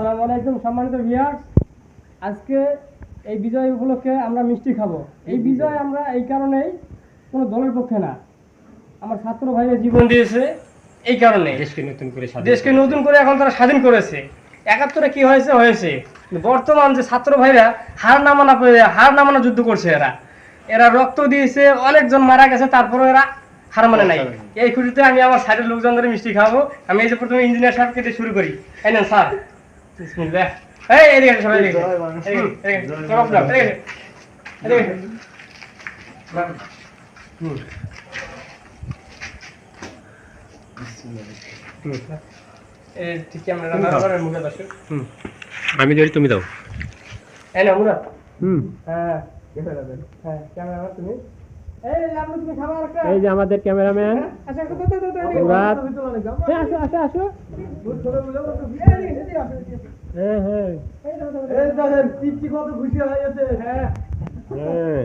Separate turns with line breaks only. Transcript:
আসসালামু আলাইকুম সম্মানিত ভিউয়ার্স আজকে এই বিজয় উপলক্ষে আমরা মিষ্টি খাব। এই বিজয় আমরা এই কারণেই কোনো দলের পক্ষে না। আমার ছাত্র ভাইয়ের জীবন দিয়েছে এই কারণে।
দেশকে নতুন করে
দেশকে নতুন করে এখন তারা স্বাধীন করেছে। একাত্তরে কি হয়েছে হয়েছে। বর্তমান যে ছাত্র ভাইরা হার নামানা হার নামানা যুদ্ধ করছে এরা। এরা রক্ত দিয়েছে অনেকজন মারা গেছে তারপরে এরা হার মানে নাই। এই খুশিতে আমি আমার সাইডের লোকজনদের মিষ্টি খাব। আমি এই যে প্রথমে ইঞ্জিনিয়ার সাহেবকে শুরু করি। এই নেন স্যার। বিসমিল্লাহ এই এদিকে সবাই এদিকে। এদিকে, চলো আপনার, এদিকে। এদিকে। হুম।
দাও। আমি ধরি তুমি দাও
হ্যাঁ, হ্যাঁ, ক্যামেরাম্যান তুমি। এই, লাবলু, তুমি খাবার একটা?
এই যে আমাদের ক্যামেরাম্যান। মুরাদ।
আসো।
হ্যাঁ হ্যাঁ
এই, খুশি। হ্যাঁ।
হ্যাঁ।